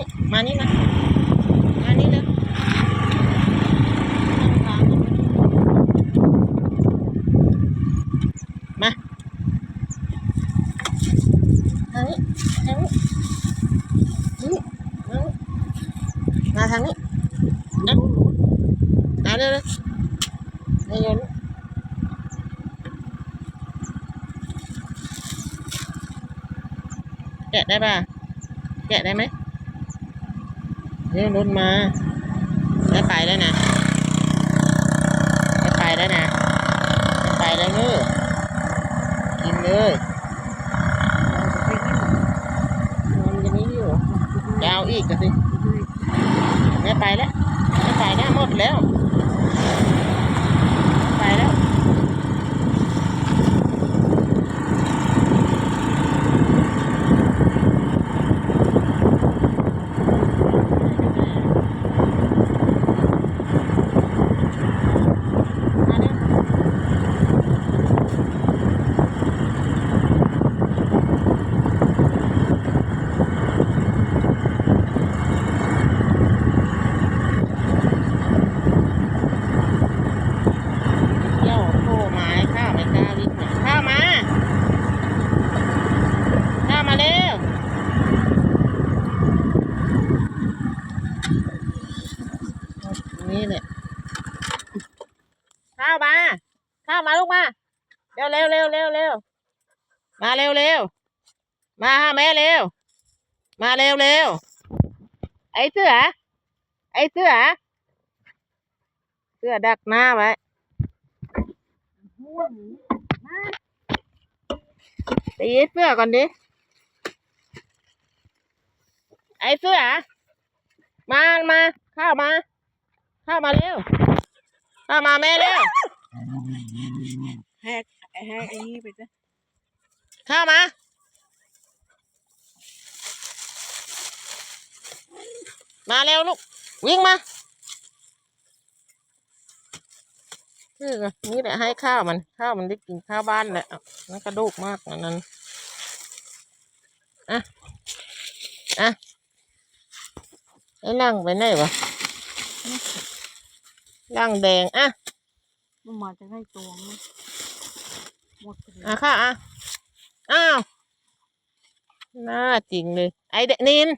นี่มานี่นะ มานี่เลยมาทางนี้ทางนี้นี่มาทางนี้นะเอาเร็วเลยนายโยนแกะได้ป่ะแกะได้ไหม เรียกรถมาได้ไปแล้วนะได้ไปแล้วนะได้ไปแล้วเนอกินเลยมันจะไม่อยู่ยาวอีกก็สิไม่ไปแล้วไม่ไปแล้วหมดแล้วไปแล้ว มาเร็วเที่ยวโผล่ไม้ข้าวไม่กล้าวิ่งหนีข้าวมา ข้าวมาเร็ว นี่เนี่ย ข้าวมา ข้าวมาลูกมา เร็วเร็วเร็วเร็วเร็วมาเร็วเร็วมาหาแม่เร็ว มาเร็วเร็วไอ้เสือไอ้เสือเสือดักหน้าไว้ตีเสือก่อนดิไอ้เสือมามาข้ามาข้ามาเร็วข้ามาแม่เร็วแฮก แฮกไอ้นี่ไปจ้ะเข้ามามาเร็วลูก วิ่งมานี่ไงนี่แหละให้ข้าวมัน ข้าวมันได้กินข้าวบ้านแหละอะนั่นกระดูกมากอันนั้นอะอะไอ้ล่างไปไหนวะล่างแดงอะมันมาจะให้ตัวมั้ง หมดไปเลยอะค่ะอะอ้าวน่าจริงเลย ไอเดนิน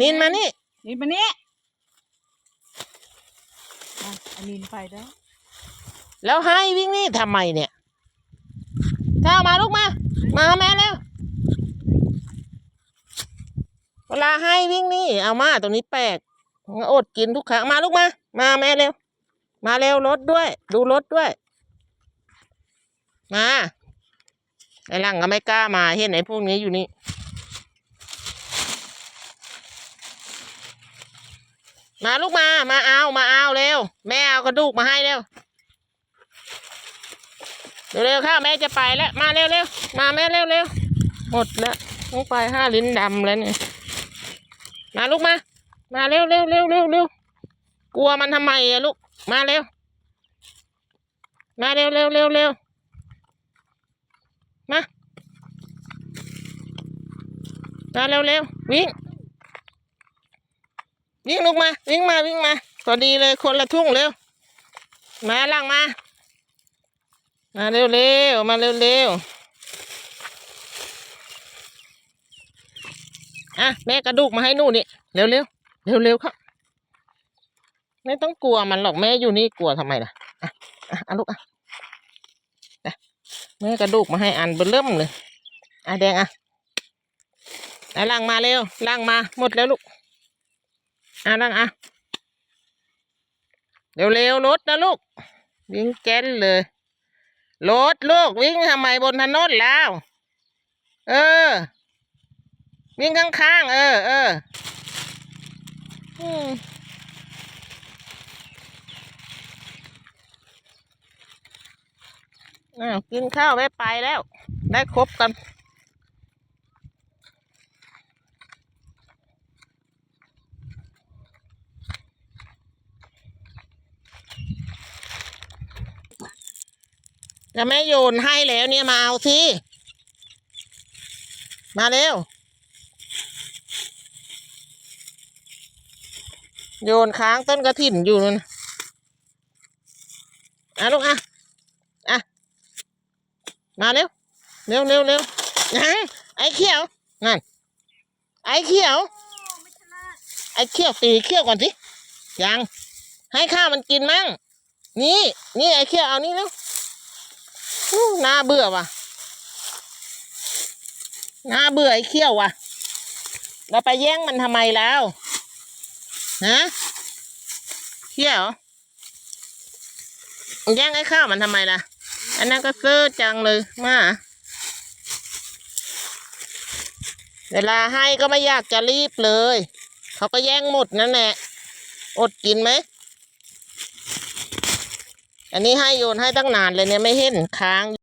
นินมานี่นินมานี่อะอันนินไปแล้ว แล้วให้วิ่งนี่ทำไมเนี่ยข้าวมาลูกมา มาหาแม่เร็วเวลาให้วิ่งนี่ เอามาตรงนี้แปลกอดกินทุกครั้งมาลูกมา มาแม่เร็ว มาเร็วรถด้วย ดูรถด้วย มา ไอ้หลังก็ไม่กล้ามาเห็นไอ้พวกนี้อยู่นี่มาลูกมา มาเอา มาเอาเร็ว แม่เอากระดูกมาให้เร็ว เร็วๆค่ะแม่จะไปแล้ว มาเร็วๆ มาแม่เร็วๆ หมดแล้วต้องไปห้าลิ้นดำแล้วเนี่ย มาลูกมา มาเร็วเร็วเร็วเร็วเร็วกลัวมันทำไมอะลูก มาเร็ว มาเร็วเร็วเร็วเร็วมา มาเร็วเร็ววิ่งวิ่งลูกมาวิ่งมาวิ่งมาพอดีเลยคนละทุ่งเร็ว มาล่างมา มาเร็วเร็วมาเร็วเร็วอะแม่กระดูกมาให้หนูนี่เร็วเร็วเร็วเร็วครับไม่ต้องกลัวมันหรอกแม่อยู่นี่กลัวทำไมล่ะอะอะอาลูกอะแม่กระดูกมาให้อันเบนเริ่มเลยอะแดงอะ อะล่างมาเร็วล่างมาหมดแล้วลูกอะล่างอะเร็วเร็วรถนะลูก วิ่งแกนเลยรถลูกวิ่งทำไมบนถนนแล้ว เออ วิ่งข้างๆเออเอออืมอ้าวกินข้าวไม่ไปแล้ว ได้ครบกัน จะแม่โยนให้แล้วเนี่ยมาเอาสิ มาเร็ว โยนค้างต้นกระถิ่นอยู่นู่นน่ะอะลูกอะ อะ มาเร็ว เร็วเร็วเร็วยังไอ้เขียว นั่น ไอ้เขียว ไอ้เขี้ยวตีเขี้ยวก่อนสิ ยัง ให้ข้าวมันกินมั่ง นี่ นี่ไอ้เขี้ยวเอานี่แล้ว น่าเบื่อว่ะน่าเบื่อไอ้เขี้ยวว่ะ เราไปแย่งมันทำไมแล้วฮะเขี้ยวแย่งไอ้ข้าวมันทำไมล่ะ อันนั้นก็ซื้อจังเลยมาเวลาให้ก็ไม่อยากจะรีบเลย เขาก็แย่งหมดนั่นแหละ อดกินไหม อันนี้ให้โยนให้ตั้งนานเลยเนี่ยไม่เห็นค้าง